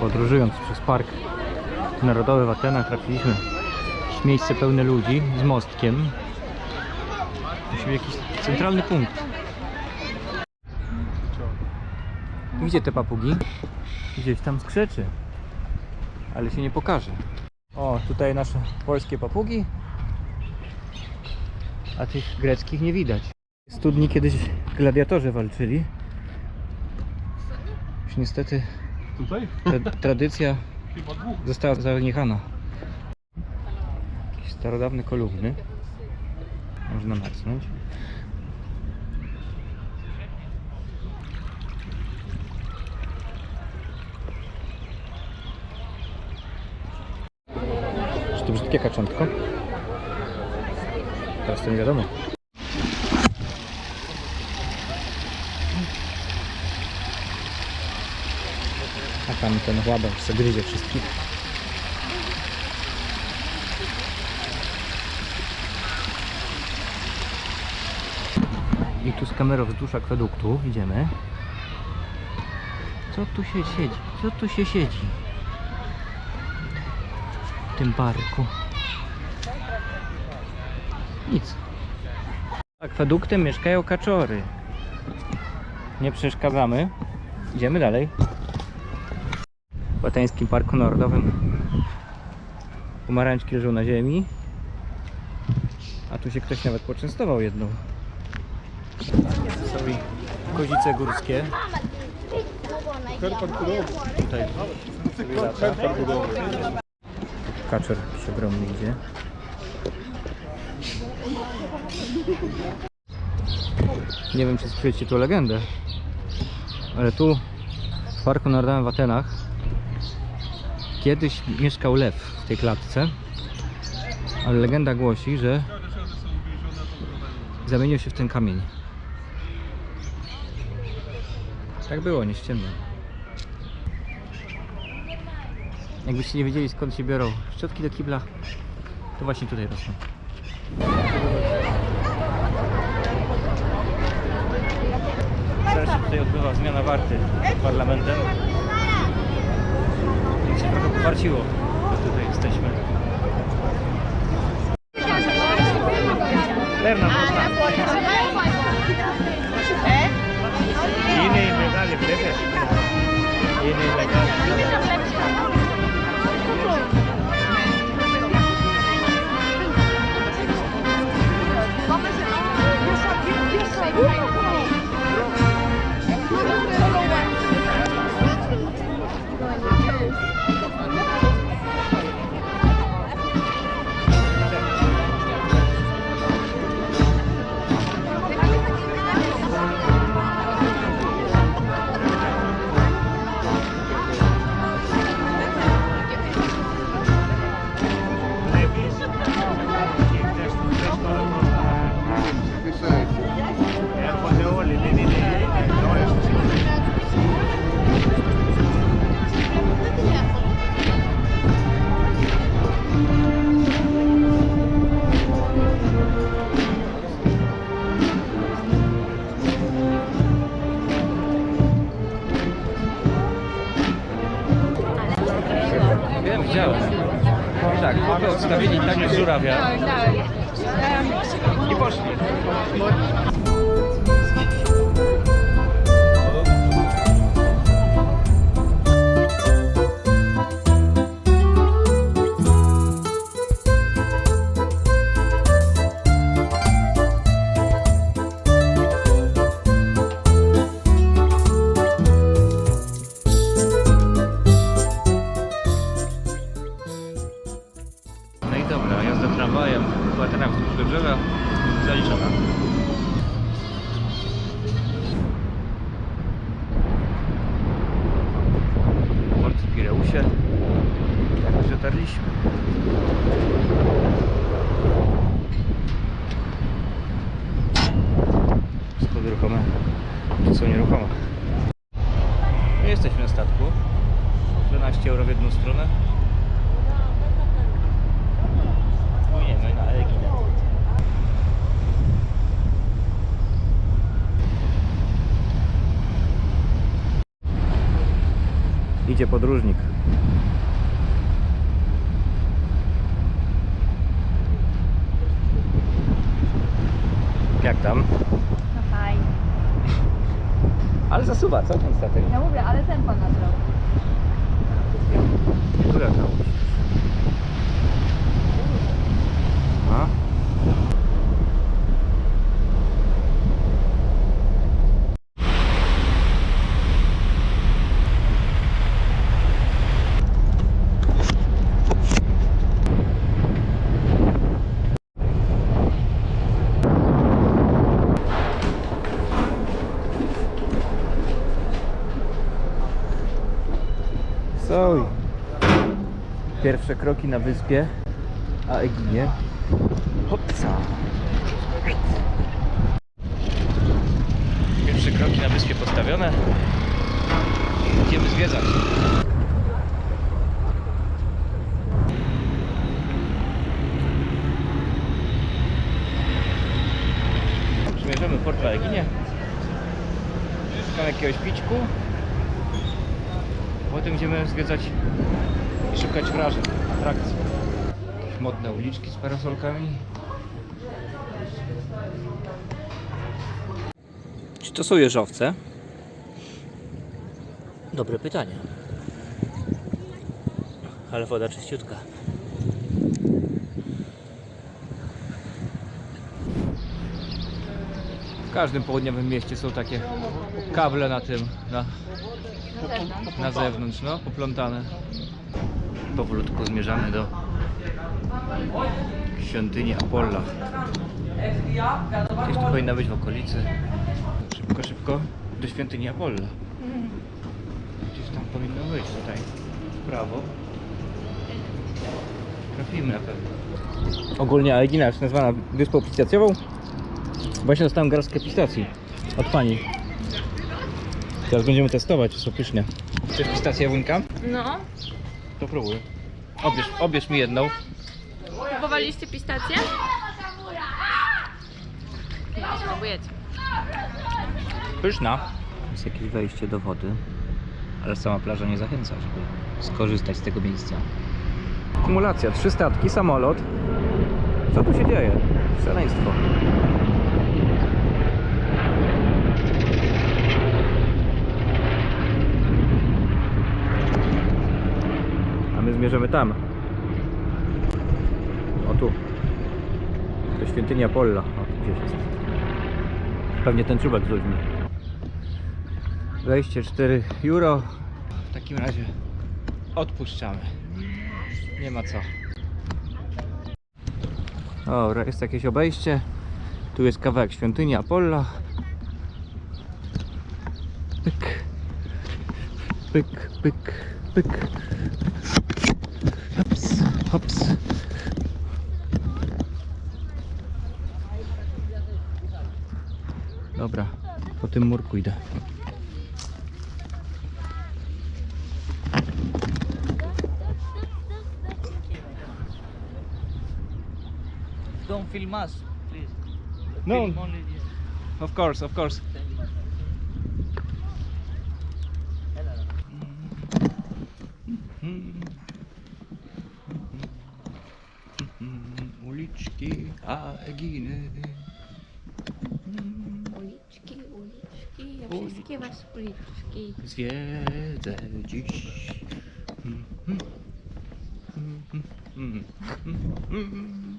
Podróżując przez Park Narodowy w Atenach trafiliśmy w miejsce pełne ludzi z mostkiem. Musi być jakiś centralny punkt. Gdzie te papugi? Gdzieś tam skrzeczy. Ale się nie pokaże. O, tutaj nasze polskie papugi. A tych greckich nie widać. W studni kiedyś gladiatorzy walczyli. Już niestety Tutaj? tra tradycja Chyba dwóch. została zaniechana. Jakieś starodawne kolumny. Można macnąć. Czy to brzydkie kaczątko? Teraz to nie wiadomo. Tam ten łabędź gryzie wszystkich. I tu z kamerą wzdłuż akweduktu idziemy. Co tu się siedzi? Co tu się siedzi? W tym parku. Nic. Akweduktem mieszkają kaczory. Nie przeszkadzamy. Idziemy dalej. W Ateńskim Parku Narodowym pomarańczki leżą na ziemi. A tu się ktoś nawet poczęstował jedną. Są i kozice górskie. Tutaj kaczor jakiś ogromny idzie. Nie wiem, czy słyszeliście tu legendę, ale tu w Parku Narodowym w Atenach kiedyś mieszkał lew w tej klatce, ale legenda głosi, że zamienił się w ten kamień. Tak było, nie. Jakbyście nie wiedzieli skąd się biorą szczotki do kibla, to właśnie tutaj rosną. Zaraz się tutaj odbywa zmiana warty parlamentem. Się trochę powarciło, że tutaj jesteśmy. Pewna można. Innej medali, przecież. Innej medali. Tak, trochę odstawili tak żurawia. I poszli. Dobra, jazda tramwajem w Atenach wzdłuż wybrzeża zaliczona. Port w Pireusie. Tak już dotarliśmy. Schody ruchome. Są nieruchome? My jesteśmy na statku. 12 euro w jedną stronę. Idzie podróżnik. Jak tam? No fajnie. Ale zasuwa, co ten? Ja mówię, ale ten pan nadrobił. Która tam? A? Soj. Pierwsze kroki na wyspie, a Eginie. Hopca. Pierwsze kroki na wyspie postawione. Idziemy zwiedzać. Przymierzymy port na Eginie. Szukamy jakiegoś pićku. Potem będziemy zwiedzać i szukać wrażeń, atrakcji. Jakieś modne uliczki z parasolkami. Czy to są jeżowce? Dobre pytanie. Ale woda czyściutka. W każdym południowym mieście są takie kable na tym, na, Na zewnątrz. no, poplątane. Powolutku zmierzamy do świątyni Apolla. Gdzieś tu powinna być w okolicy. Szybko, szybko do świątyni Apolla. Gdzieś tam powinno być tutaj. W prawo. Trafimy na pewno. Ogólnie Aegina jest nazwana wyspą pistacjową. Właśnie dostałem garstkę pistacji od pani. Teraz będziemy testować, czy są pyszne. Chcesz pistację jabłonka? No. To próbuj. Obierz, obierz mi jedną. Próbowaliście pistację? Spróbujecie. Pyszna. Jest jakieś wejście do wody, ale sama plaża nie zachęca, żeby skorzystać z tego miejsca. Akumulacja, trzy statki, samolot. Co tu się dzieje? Szaleństwo. Zmierzymy tam. O tu. Do świątyni Apolla. O, tu gdzieś jest. Pewnie ten czubek z ludźmi. Wejście 4 euro. W takim razie odpuszczamy. Nie ma co. Dobra, jest jakieś obejście. Tu jest kawałek świątyni Apolla. Pyk. Pyk, pyk, pyk. Hops. Dobra, po tym murku idę. Don't film us, please. No. Film only this. Of course, of course. Uliczki Aeginy. Uliczki, uliczki, ja wszystkie was uliczki. Zwiedzę dziś. Mm,